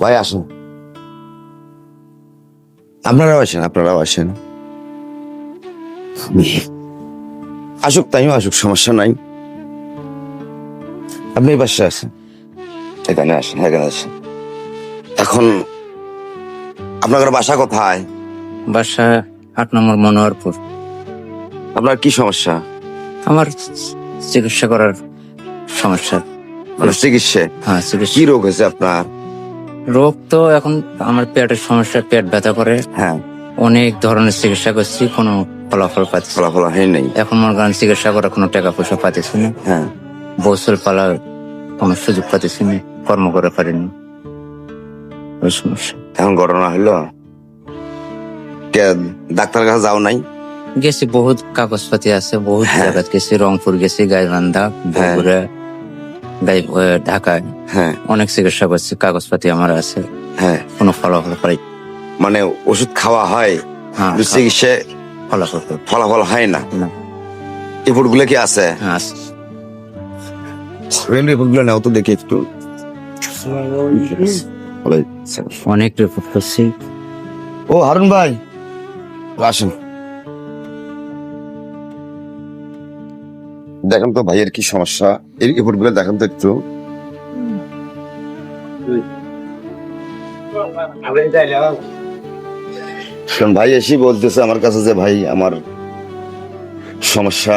ভাই আসুন। আপনারাও আসেন আপনারাও আসেন। আসুক তাইও আসুক সমস্যা নাই। আপনি এই পাশে আসেন। এখানে আসেন এখানে আসেন। এখন আপনার বাসা কোথায়? বাসা আট নম্বর মনোহরপুর। আপনার কি সমস্যা? আমার চিকিৎসা করার সমস্যা। মানে চিকিৎসা? হ্যাঁ চিকিৎসা। কি রোগ হয়েছে আপনার? রোগ তো এখন আমার পেটের সমস্যা পেট ব্যথা করে। হ্যাঁ। অনেক ধরনের চিকিৎসা করছি কোনো ফলাফল পাচ্ছি ফলাফল হয় নাই। এখন মনে করেন চিকিৎসা করার কোনো টাকা পয়সা পাতেছি না। হ্যাঁ। বছর পালার কোনো সুযোগ পাতেছি না কর্ম করে পারিনি। ওই সমস্যা। এখন ঘটনা হইল কে ডাক্তার কাছে যাও নাই? গেছি বহুত কাগজপাতি আছে বহুত হ্যাঁ। গেছি রংপুর গেছি গাইবান্ধা বগুড়া। গাই এ, ঢাকায় হ্যাঁ। অনেক চিকিৎসা করছি কাগজপাতি আমার আছে। হ্যাঁ। কোনো ফলাফল পাই। মানে ওষুধ খাওয়া হয় হ্যাঁ চিকিৎসা ফলাফল ফলাফল হয় না। রিপোর্টগুলো কি আছে? হ্যাঁ, আছে। রিপোর্টগুলো নাও তো দেখি একটু। অনেক রিপোর্ট করছি। ও হারুন ভাই। আসুন। দেখেন তো ভাইয়ের কি সমস্যা? এই রিপোর্টগুলো দেখেন তো একটু। ভাই এসে বলতেছে আমার কাছে যে, ভাই, আমার সমস্যা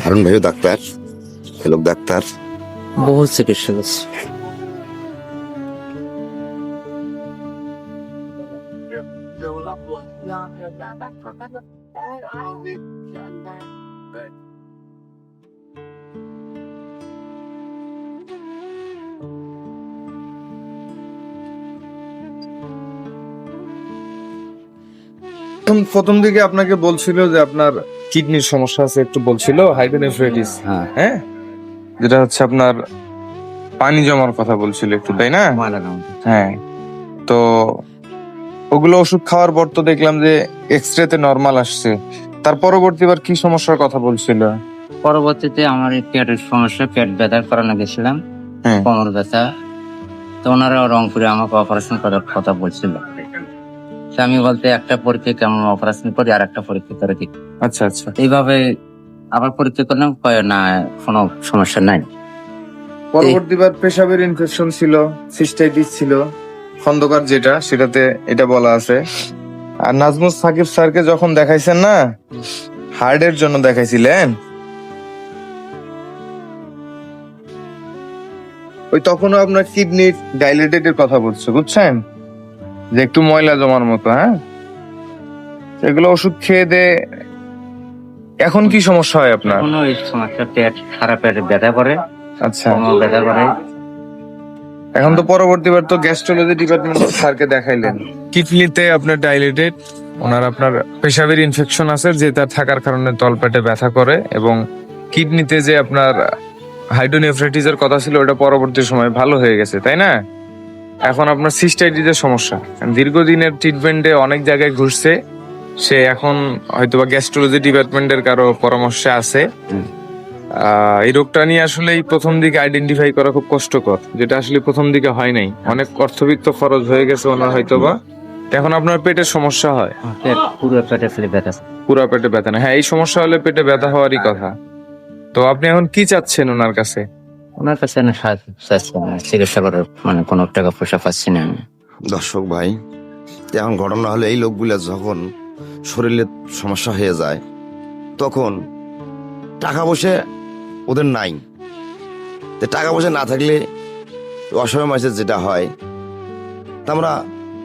হারুন ভাইও ডাক্তার লোক ডাক্তার। বহুত চিকিৎসা করছি প্রথম প্রথম দিকে আপনাকে বলছিল যে আপনার কিডনির সমস্যা আছে একটু বলছিল হাইড্রোনেফ্রাইটিস হ্যাঁ। হ্যাঁ? যেটা হচ্ছে আপনার পানি জমার কথা বলছিল একটু তাই না? হ্যাঁ। তো ওগুলো ওষুধ খাওয়ার পর তো দেখলাম যে এক্সরে তে নর্মাল আসছে। তার পরবর্তীবার কি সমস্যার কথা বলছিল? পরবর্তীতে আমার পেটের সমস্যা পেট ব্যথা করানো গেছিলাম হ্যাঁ। কোমর ব্যথা। তো ওনারা রংপুরে আমাকে অপারেশন করার কথা বলছিল। আমি বলতে একটা পরীক্ষা কেমন অপারেশন করি আর একটা পরীক্ষা করে দিই। আচ্ছা আচ্ছা। এইভাবে আবার পরীক্ষা করলাম কয় না কোনো সমস্যা নাই। পরবর্তীবার পেশাবের ইনফেকশন ছিল সিস্টাইটিস ছিল খন্দকার যেটা সেটাতে এটা বলা আছে। আর নাজমুল সাকিব স্যারকে যখন দেখাইছেন না হার্টের জন্য দেখাইছিলেন? ওই তখনও আপনার কিডনি ডাইলেটেড এর কথা বলছে বুঝছেন? যে একটু ময়লা জমার মতো হ্যাঁ? এগুলো ওষুধ খেয়ে দে। এখন কি সমস্যা হয় আপনার? কোনো সমস্যা পেট খারাপ পেটে ব্যথা করে। আচ্ছা। ব্যথা করে। এখন তো পরবর্তীবার তো গ্যাস্ট্রোলজি ডিপার্টমেন্ট স্যারকে দেখাইলেন। কিডনিতে আপনার ডাইলেটেড ওনার আপনার পেশাবের ইনফেকশন আছে যে তার থাকার কারণে তলপেটে ব্যথা করে এবং কিডনিতে যে আপনার হাইড্রোনেফ্রাইটিসের কথা ছিল ওটা পরবর্তী সময় ভালো হয়ে গেছে তাই না? এখন আপনার সিস্টাইটিসের সমস্যা। দীর্ঘদিনের ট্রিটমেন্টে অনেক জায়গায় ঘুরছে। সে এখন হয়তোবা গ্যাস্ট্রোলজি ডিপার্টমেন্টের কারও পরামর্শে আছে। এই রোগটা নিয়ে আসলে এই প্রথম দিকে আইডেন্টিফাই করা খুব কষ্টকর যেটা আসলে প্রথম দিকে হয় নাই। অনেক অর্থবিত্ত খরচ হয়ে গেছে ওনার হয়তোবা। এখন আপনার পেটের সমস্যা হয়। পুরো পেটে ফেলে ব্যথা পুরা পেটে ব্যথা না হ্যাঁ এই সমস্যা হলে পেটে ব্যথা হওয়ারই কথা। তো আপনি এখন কি চাচ্ছেন ওনার কাছে? ওনার কাছে না, চিকিৎসা করার মানে কোনো টাকা পয়সা পাচ্ছি না আমি। দর্শক ভাই এখন ঘটনা হলো এই লোকগুলা যখন শরীরে সমস্যা হয়ে যায় তখন টাকা পয়সা ওদের নাই। তো টাকা পয়সা না থাকলে অসময় মাসে যেটা হয় তা আমরা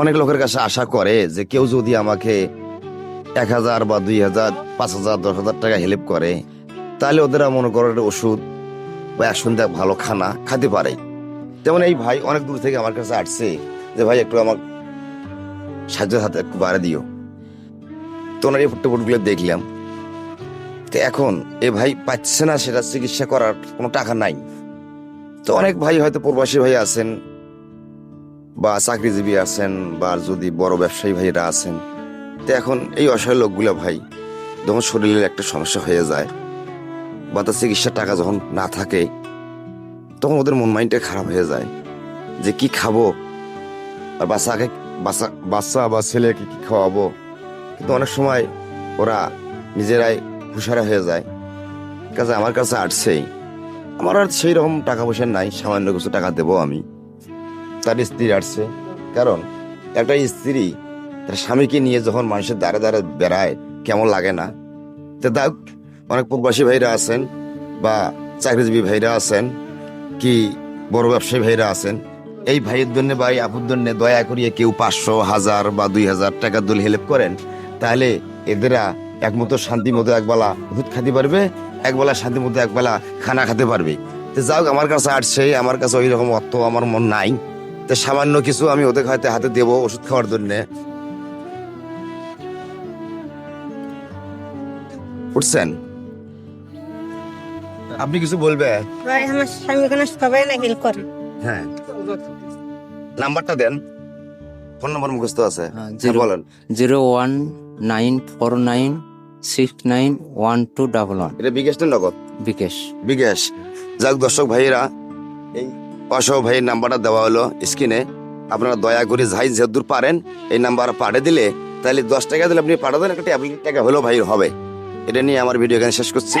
অনেক লোকের কাছে আশা করে যে কেউ যদি আমাকে এক হাজার বা দুই হাজার পাঁচ হাজার দশ হাজার টাকা হেল্প করে তাহলে ওদের মনে করে ওষুধ বা এক সন্ধ্যা ভালো খানা খেতে পারে। যেমন এই ভাই অনেক দূর থেকে আমার কাছে আসছে যে, ভাই, একটু আমার সাহায্যের হাতে একটু বাড়ে দিও। তো ওনার এই ফুটগুলো দেখলাম। তো এখন এ ভাই পাচ্ছে না সেটা চিকিৎসা করার কোনো টাকা নাই। তো অনেক ভাই হয়তো প্রবাসী ভাই আছেন বা চাকরিজীবী আছেন বা যদি বড় ব্যবসায়ী ভাইরা আছেন। তো এখন এই অসহায় লোকগুলো ভাই যখন শরীরের একটা সমস্যা হয়ে যায় বা তার চিকিৎসার টাকা যখন না থাকে, তখন ওদের মন মাইন্ডটা খারাপ হয়ে যায় যে কি খাব আর বাচ্চাকে বাচ্চা বাচ্চা বা ছেলেকে কি খাওয়াবো। কিন্তু অনেক সময় ওরা নিজেরাই হুশারা হয়ে যায়। কাজে আমার কাছে আসছেই। আমার আর সেই রকম টাকা পয়সা নাই, সামান্য কিছু টাকা দেবো আমি। তার স্ত্রী আসছে। কারণ একটা স্ত্রী তার স্বামীকে নিয়ে যখন মানুষের দ্বারে দ্বারে বেড়ায়, কেমন লাগে না? তো অনেক প্রবাসী ভাইরা আছেন বা চাকরিজীবী ভাইরা আছেন কি বড় ব্যবসায়ী ভাইরা আছেন, এই ভাইয়ের জন্য বা এই আপুর জন্য দয়া করিয়ে কেউ পাঁচশো, হাজার বা দুই হাজার টাকা দল হেল্প করেন, তাহলে এদেরা একমতো শান্তি মতো একবেলা ওষুধ খাতে পারবে, একবেলা শান্তি মতো একবেলা খানা খেতে পারবে। তো যাও আমার কাছে আসছে, আমার কাছে ওই রকম অর্থ আমার মন নাই। তো সামান্য কিছু আমি ওদের হয়তো হাতে দেবো ওষুধ খাওয়ার জন্য। উঠছেন? আপনি কিছু বলবে? ভাই আমার স্বামী এখানে সবাই না হেল্প করে। হ্যাঁ। নাম্বারটা দেন। ফোন নাম্বার মুখস্থ আছে। হ্যাঁ, হ্যাঁ, জিরো বলেন। Zero one nine four nine six nine one two double one. এটা বিকাশ না নগদ? বিকেশ। বিকাশ। যাক দর্শক ভাইয়েরা এই পাশাও ভাইয়ের নাম্বারটা দেওয়া হলো স্ক্রিনে। আপনারা দয়া করে যাই যেদূর পারেন এই নাম্বার পাঠিয়ে দিলে তাহলে দশ টাকা দিলে আপনি পাঠা দেন একটা ট্যাবলেট টাকা হলেও ভাই হবে। এটা নিয়ে আমার ভিডিও এখানে শেষ করছি।